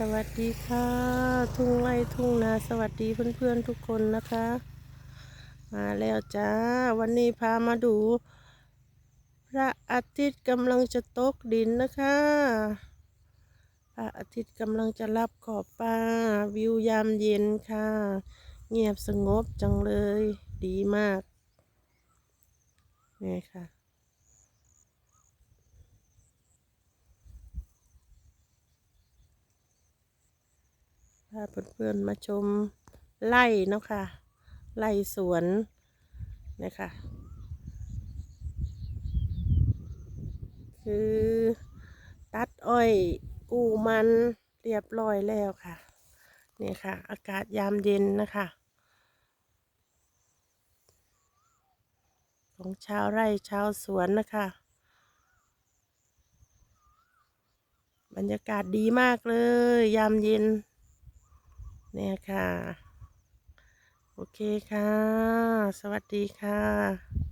สวัสดีค่ะ ทุ่งไร่ทุ่งนาสวัสดีเพื่อนๆทุกคนนะคะ มาแล้วจ้า วันนี้พามาดู พระอาทิตย์กำลังจะตกดินนะคะ พระอาทิตย์กำลังจะรับขอบฟ้าวิวยามเย็นค่ะ เงียบสงบจังเลย ดีมากนี่ค่ะ พาเพื่อนๆมาชมไร่เนาะค่ะไร่สวนนะคะคือ ตัดอ้อยกูมันเรียบร้อยแล้วค่ะนี่ค่ะ อากาศยามเย็นนะคะ ของชาวไร่ชาวสวนนะคะ บรรยากาศดีมากเลย ยามเย็น เนี่ยค่ะ โอเคค่ะ สวัสดีค่ะ